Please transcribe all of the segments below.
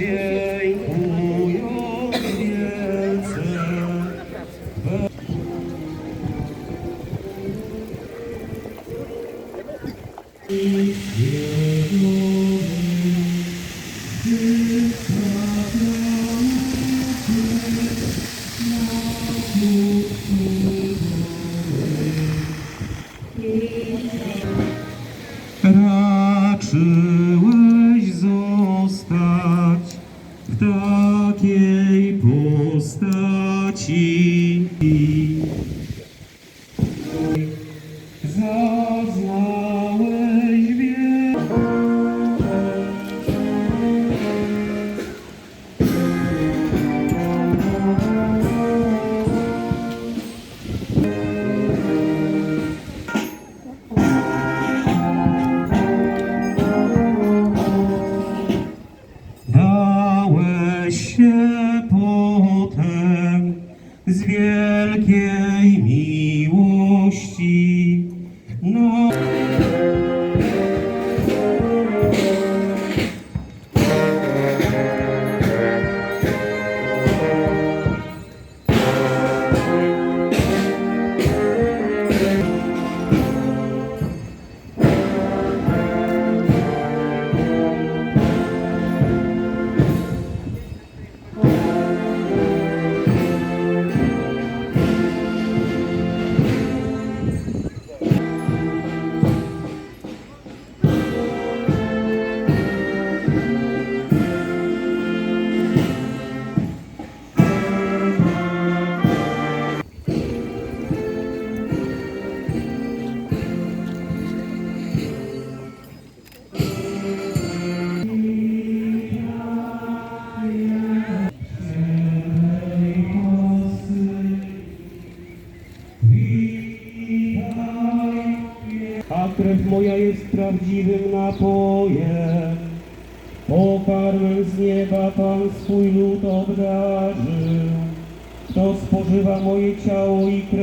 Yeah.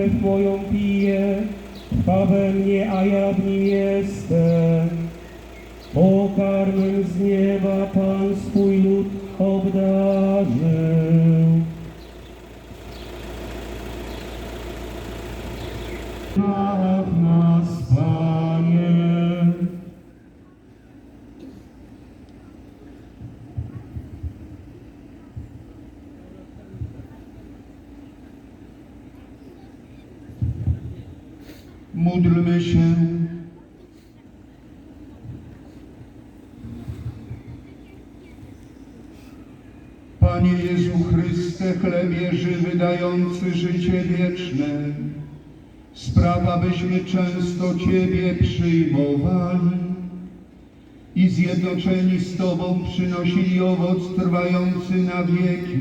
Krew moją pije, trwa we mnie, a ja w nim jestem. Pokarmem z nieba Pan swój lud obdarzył. Baw nas, Panie. Módlmy się. Panie Jezu Chryste, chlebie żywy dający życie wieczne, spraw, abyśmy często Ciebie przyjmowali i zjednoczeni z Tobą przynosili owoc trwający na wieki,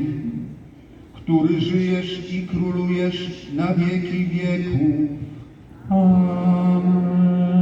który żyjesz i królujesz na wieki wieków. Amen.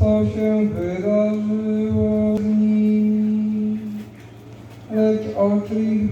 co się wydarzyło z nimi, lecz oczy ich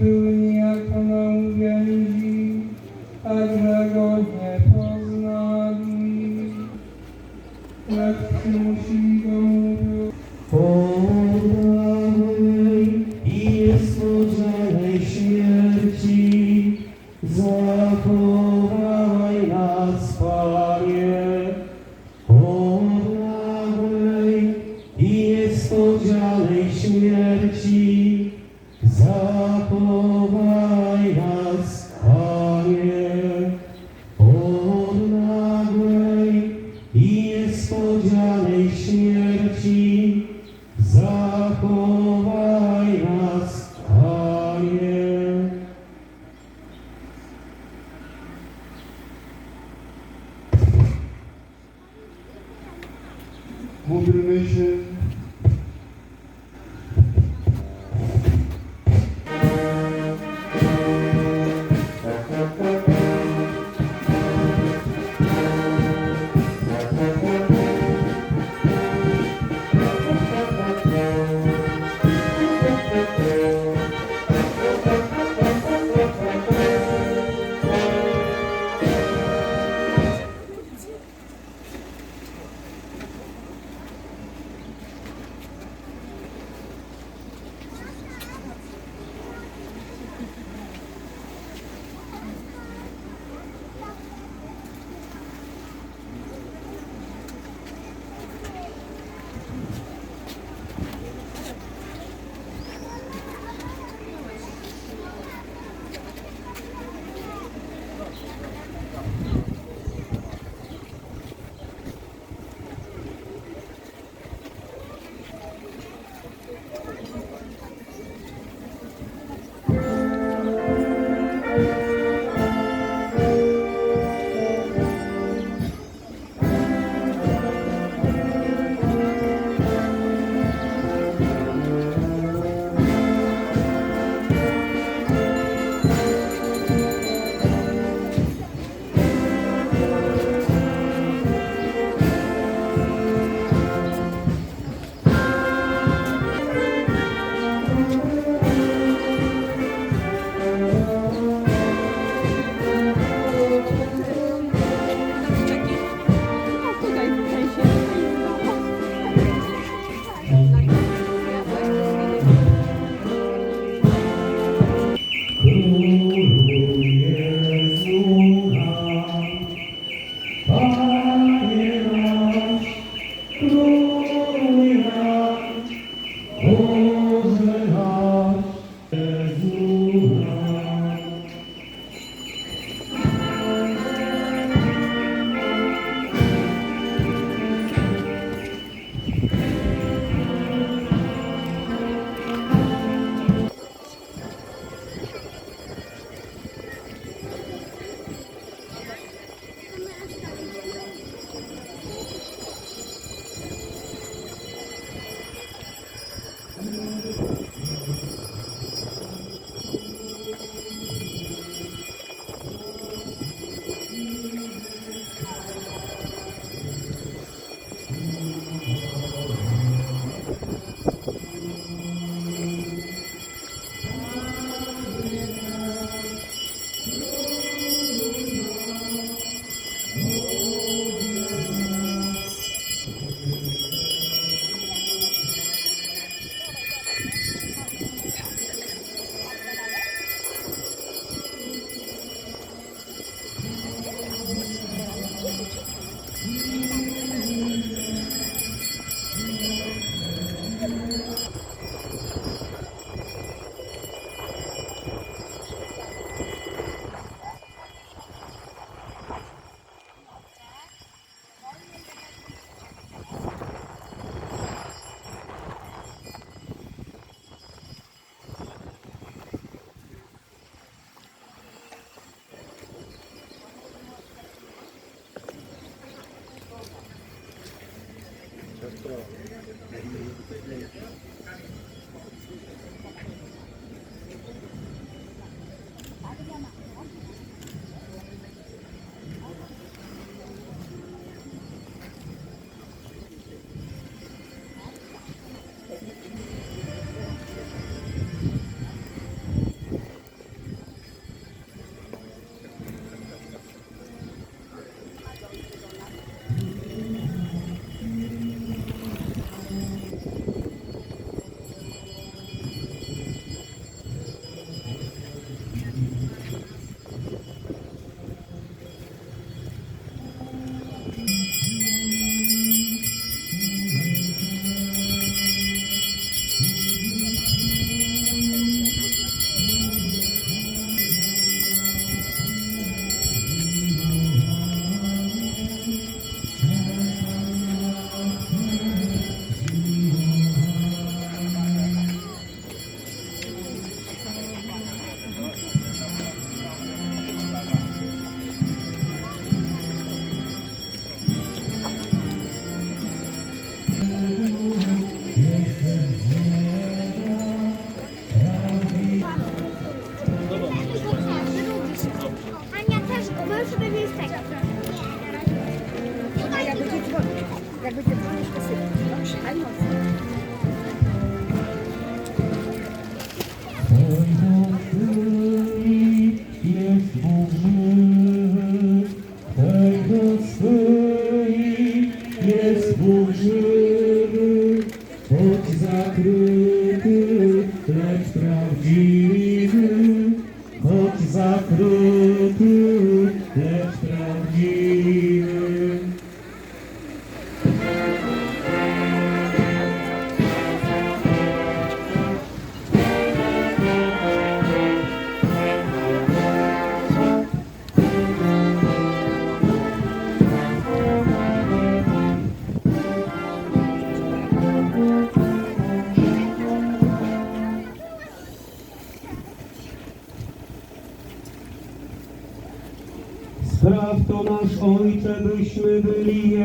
Ojcze,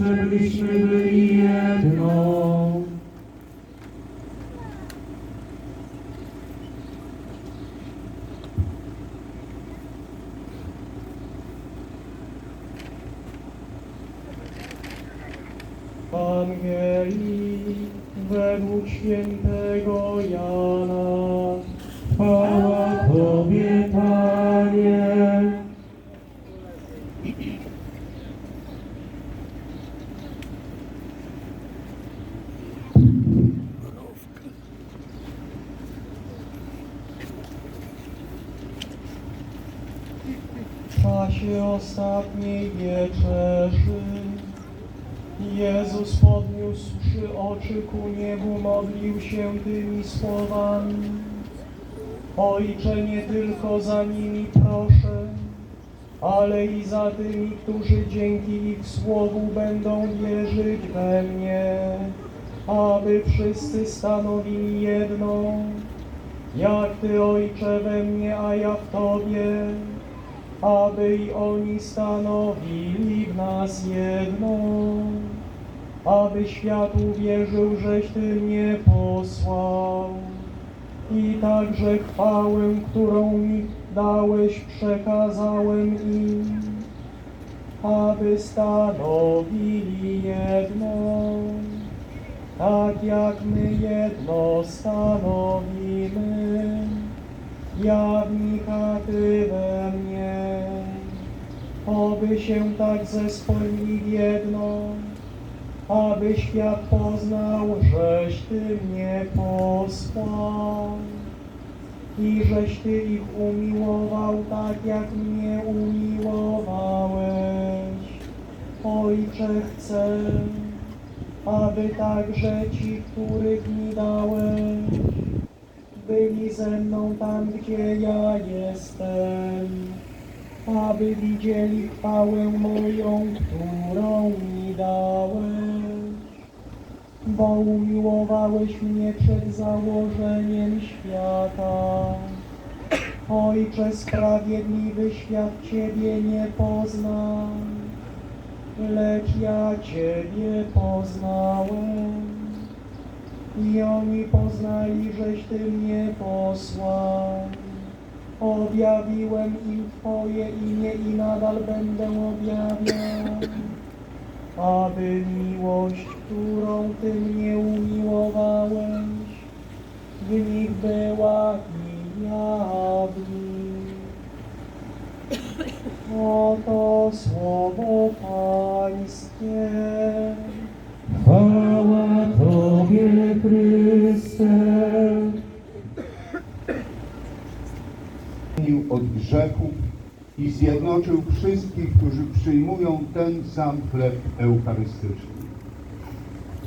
nasz Ojcze, byśmy byli jedno. Ewangelii według świętego Jana. Chwała Tobie, Panie. W czasie ostatniej wieczerzy Jezus podniósłszy oczy ku niebu, modlił się tymi słowami. Ojcze, nie tylko za nimi proszę, ale i za tymi, którzy dzięki ich słowu będą wierzyć we mnie, aby wszyscy stanowili jedno, jak Ty, Ojcze, we mnie, a ja w Tobie, aby i oni stanowili w nas jedno, aby świat uwierzył, żeś Ty mnie posłał i także chwałę, którą mi dałeś, przekazałem im, aby stanowili jedno, tak jak my jedno stanowimy. Ja w nich, a Ty we mnie, oby się tak zespolili jedno, aby świat poznał, żeś Ty mnie posłał. i żeś Ty ich umiłował tak, jak mnie umiłowałeś. Ojcze, chcę, aby także ci, których mi dałeś, byli ze mną tam, gdzie ja jestem, aby widzieli chwałę moją, którą mi Bo umiłowałeś mnie przed założeniem świata. Ojcze sprawiedliwy, świat Ciebie nie pozna, lecz ja Ciebie poznałem. I oni poznali, żeś Ty mnie posłał. Objawiłem im Twoje imię i nadal będę objawiał, aby miłość, którą Ty mnie umiłowałeś, w nich była i ja w nich. Oto słowo Pańskie. Chwała Tobie, Chryste. Od grzechów i zjednoczył wszystkich, którzy przyjmują ten sam chleb eucharystyczny.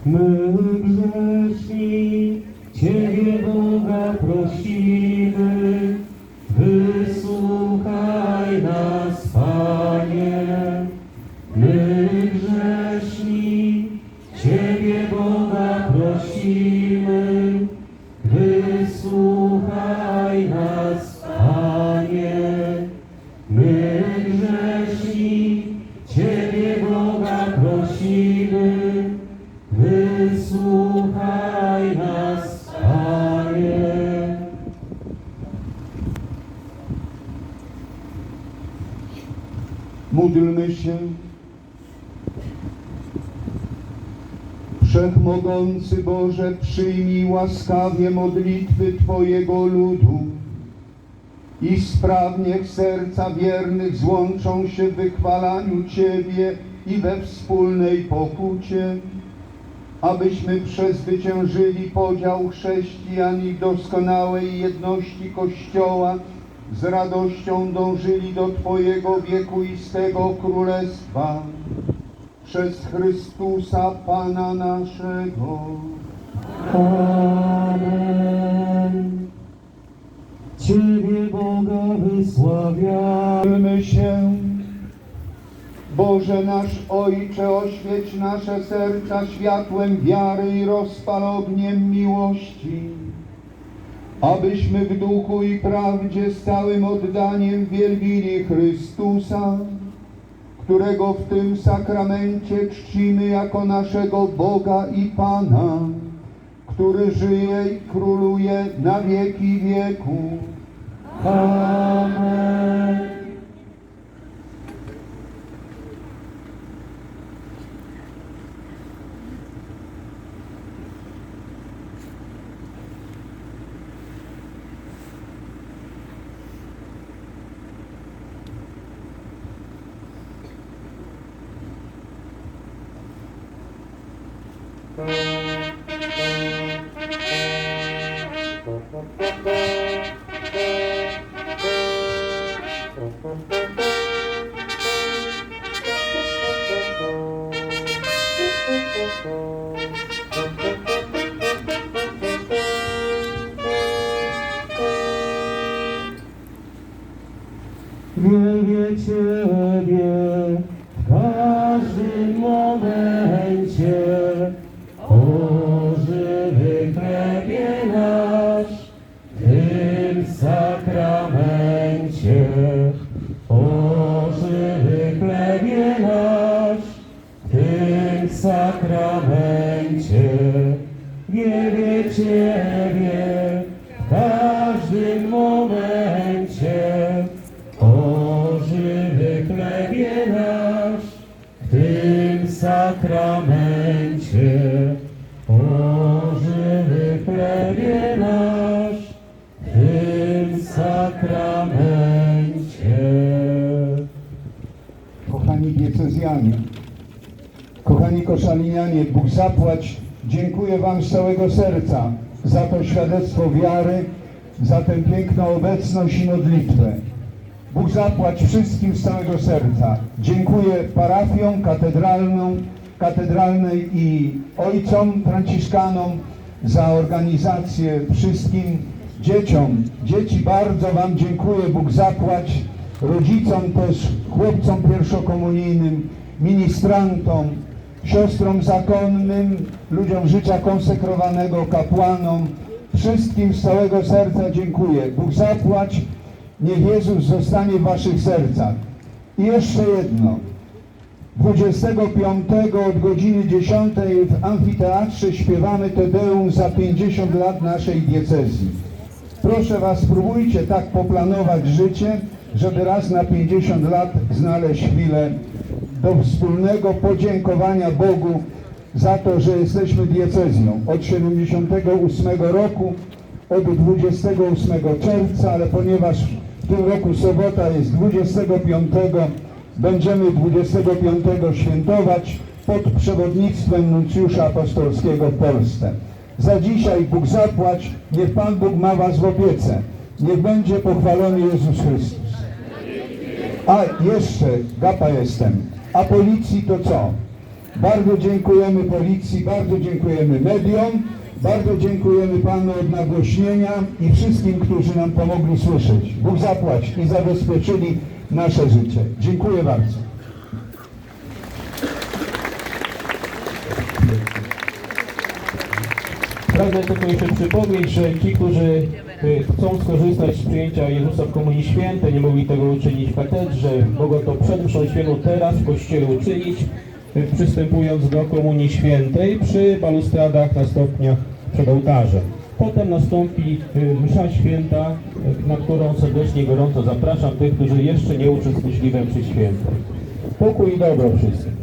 My grzeszni Ciebie Boga prosimy, wysłuchaj nas, Boże, przyjmij łaskawie modlitwy Twojego ludu i spraw niech serca wiernych złączą się w wychwalaniu Ciebie i we wspólnej pokucie, abyśmy przezwyciężyli podział chrześcijan i doskonałej jedności Kościoła, z radością dążyli do Twojego wiekuistego królestwa przez Chrystusa Pana naszego. Amen. Ciebie Boga wysławiamy. Się. Boże nasz Ojcze, oświeć nasze serca światłem wiary i rozpalogniem miłości, abyśmy w duchu i prawdzie z całym oddaniem wielbili Chrystusa, którego w tym sakramencie czcimy jako naszego Boga i Pana, który żyje i króluje na wieki wieków. Amen. Ciebie w każdym momencie, o żywy chlebie nasz, w tym sakramencie. O żywy chlebie nasz, w tym sakramencie. Kochani diecezjanie, kochani koszalinianie, Bóg zapłać, dziękuję Wam z całego serca za to świadectwo wiary, za tę piękną obecność i modlitwę. Bóg zapłać wszystkim z całego serca. Dziękuję parafiom katedralną, katedralnej i ojcom franciszkanom za organizację wszystkim dzieciom. Dzieci bardzo Wam dziękuję, Bóg zapłać. Rodzicom też, chłopcom pierwszokomunijnym, ministrantom, siostrom zakonnym, ludziom życia konsekrowanego, kapłanom. Wszystkim z całego serca dziękuję. Bóg zapłać. Niech Jezus zostanie w waszych sercach. I jeszcze jedno. 25 od godziny 10 w amfiteatrze śpiewamy Te Deum za 50 lat naszej diecezji. Proszę Was, spróbujcie tak poplanować życie, żeby raz na 50 lat znaleźć chwilę do wspólnego podziękowania Bogu za to, że jesteśmy diecezją. Od 78 roku, od 28 czerwca, ale ponieważ w tym roku sobota jest 25, będziemy 25 świętować pod przewodnictwem nuncjusza apostolskiego w Polsce. Za dzisiaj Bóg zapłać, niech Pan Bóg ma Was w opiece. Niech będzie pochwalony Jezus Chrystus. A jeszcze, gapa jestem, a policji to co? Bardzo dziękujemy policji, bardzo dziękujemy mediom, bardzo dziękujemy Panu od nagłośnienia i wszystkim, którzy nam pomogli słyszeć. Bóg zapłać i zabezpieczyli nasze życie. Dziękuję bardzo. Pragnę tylko jeszcze przypomnieć, że ci, którzy y, chcą skorzystać z przyjęcia Jezusa w Komunii Świętej, nie mogli tego uczynić w katedrze, mogą to przed mszą świętą teraz w kościele uczynić, y, przystępując do Komunii Świętej przy balustradach na stopniach przed ołtarzem. Potem nastąpi y, msza święta, na którą serdecznie gorąco zapraszam tych, którzy jeszcze nie uczestniczyli we mszy świętej. Pokój i dobro wszystkim.